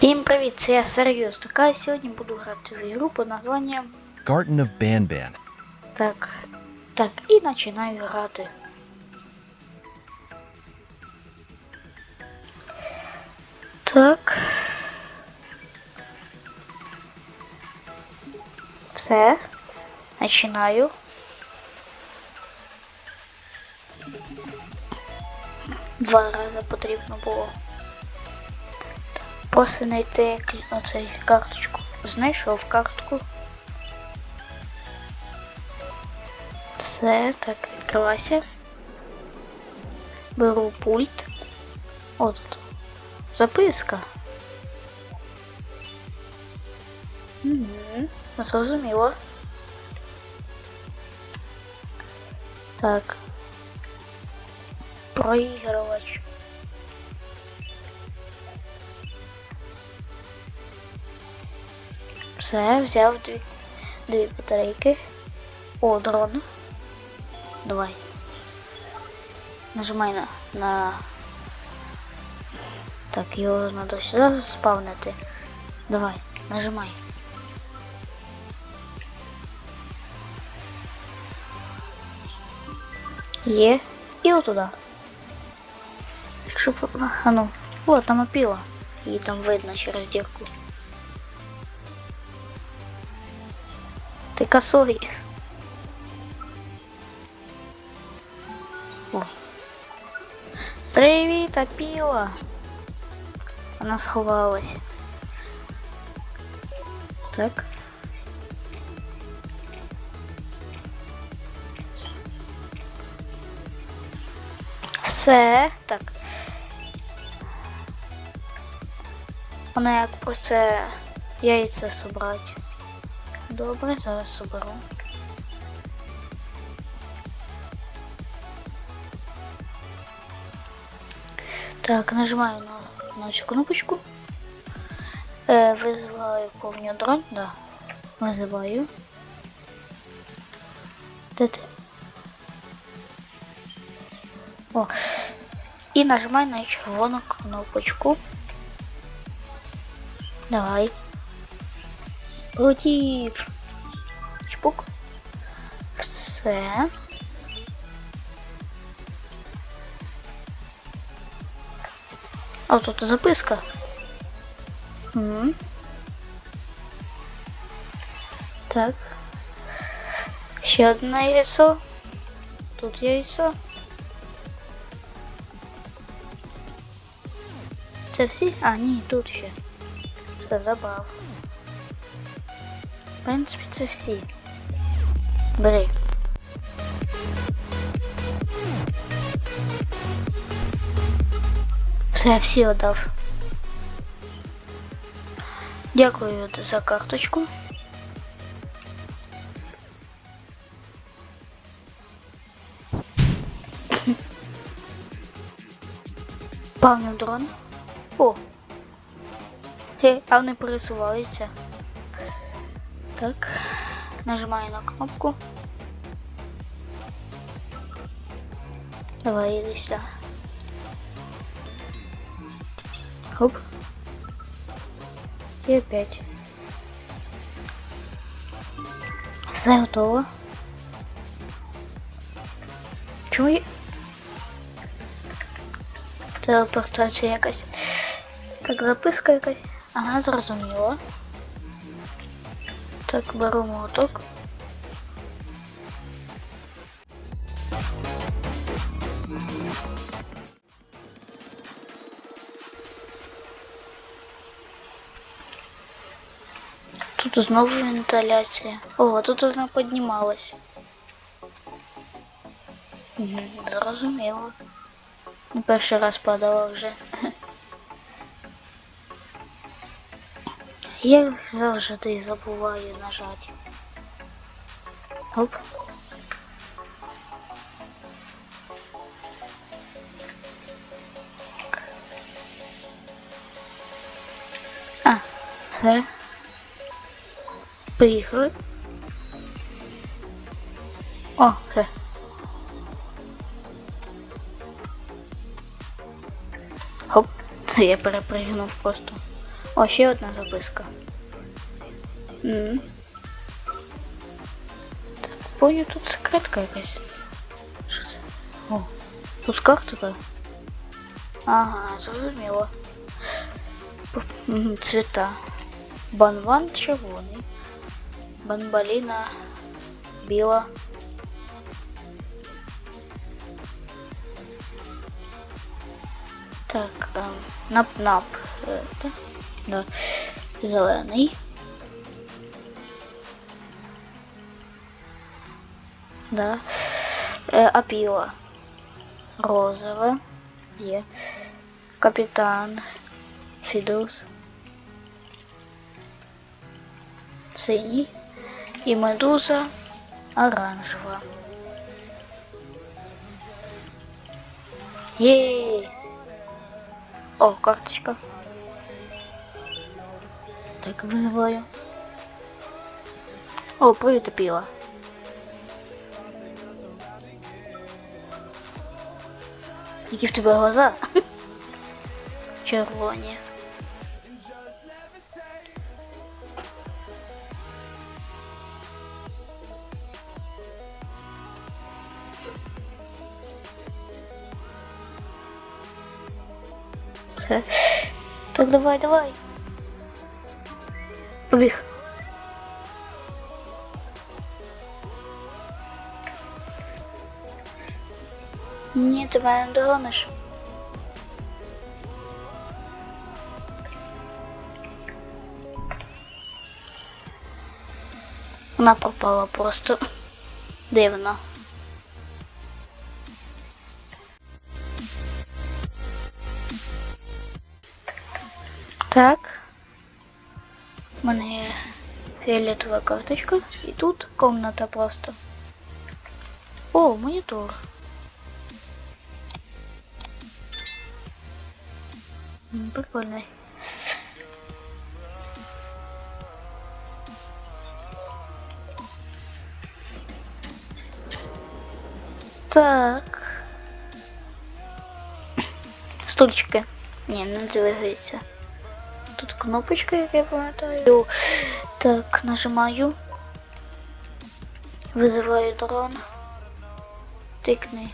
Всім привіт, це я Серйоз. Така я сьогодні буду грати в ігру під названням Garden of Banban. Так. Так, і починаю грати. Так. Все. Починаю. Два рази потрібно було. Просто знайти оцей карточку. Знайшов картку. Все, так, відкривайся. Беру пульт. О, тут. Записка. Угу. Зрозуміло. Так. Проігрувач. Все, взяв дві, дві батарейки. О, дрон. Давай. Нажимай на, на... Так, його надо сюди спавнити. Давай, нажимай. Є. І отуда. Якщо... б- А ну. О, там опіла. Її там видно через дірку. Косой. О. Привіт, опіла. Вона сховалась. Так. Все. Так. Вона як про це яйця собрати. Добре, зараз соберу. Так, нажимаю на, на цю кнопочку. Е, визиваю повню дрон, да. Визиваю. Де? О. І нажимаю на червону кнопочку. Давай Летів. Чпук. Все. А тут записка. М. Так. Ще одне яйцо. Тут яйцо. Це всі? А, ні, тут ще. Все забрав. В принципі, це всі. Бери. Все, я всі отдав. Дякую за карточку. Павний дрон. О! Хе, а вони пересуваються. Так. Нажимаю на кнопку. Давай, иди сюда. Хоп. И опять. Все готово. Чому я... Якась. Так, записка якась. Ага, зрозуміло. Так, беру молоток. Тут знову вентиляція. О, тут вона піднімалась. Мгм, Зрозуміло. Не перший раз падала вже. Я завжди забуваю нажати. Оп. А, все. Поїхали. О, все. Хоп, це я перепригнув просто. О, ще одна записка. М. Так, Понял, тут секретка якась. Що це? О, тут карта така. Ага, зрозуміло. П- мгм, Цвіта. Банван червоний. Банбаліна біла. Так, ем, нап-нап. е, та, Да. Зелений. Да. Е, апіла. Розове. Є. Капітан. Фідлс. Синій. І медуза оранжева. Єй! О, карточка. Так, вызываю. О, притопила. Які в тебе глаза? Червоні. Все. Так давай, давай. Побіг. Ні, ти мене не догониш. Вона пропала просто дивно. Так. У мене є фіолетова карточка. І тут комната просто. О, монітор. М, Прикольний. Так. Стульчики. Ні, не двигаються. Кнопочка, як я пам'ятаю. Так, нажимаю. Визиваю дрон. Тикни.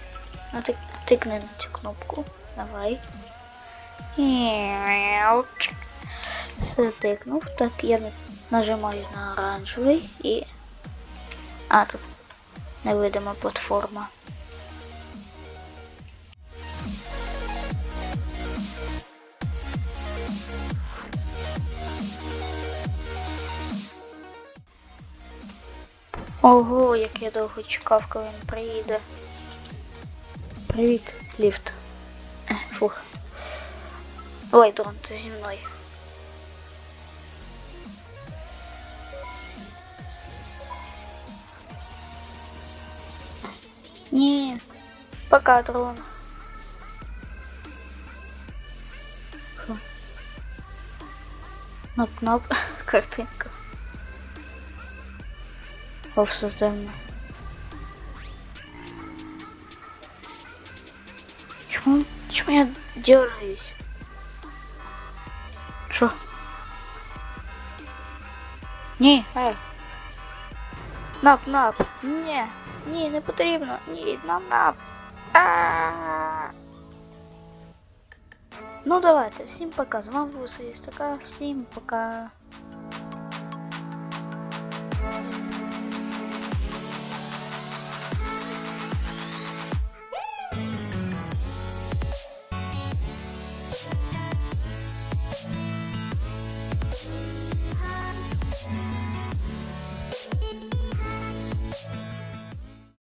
Ну, тик, тикни на цю кнопку. Давай. Все тикнув. Так, я нажимаю на оранжевий і. А, тут невидима платформа. Ого, як я довго чекав, коли він приїде. Привіт, ліфт. Е, Фух. Ой, дрон, ти зі мною. Ні. Пока, дрон. Фу. Нап-нап, картинка. О, все темно. Чому, чому я дергаюсь? Що? Ні, ей. Нап, нап. Ні, ні, не потрібно. Ні, нам нап. А. Ну давайте, всім пока. З вами був Саїс Така. Всім пока.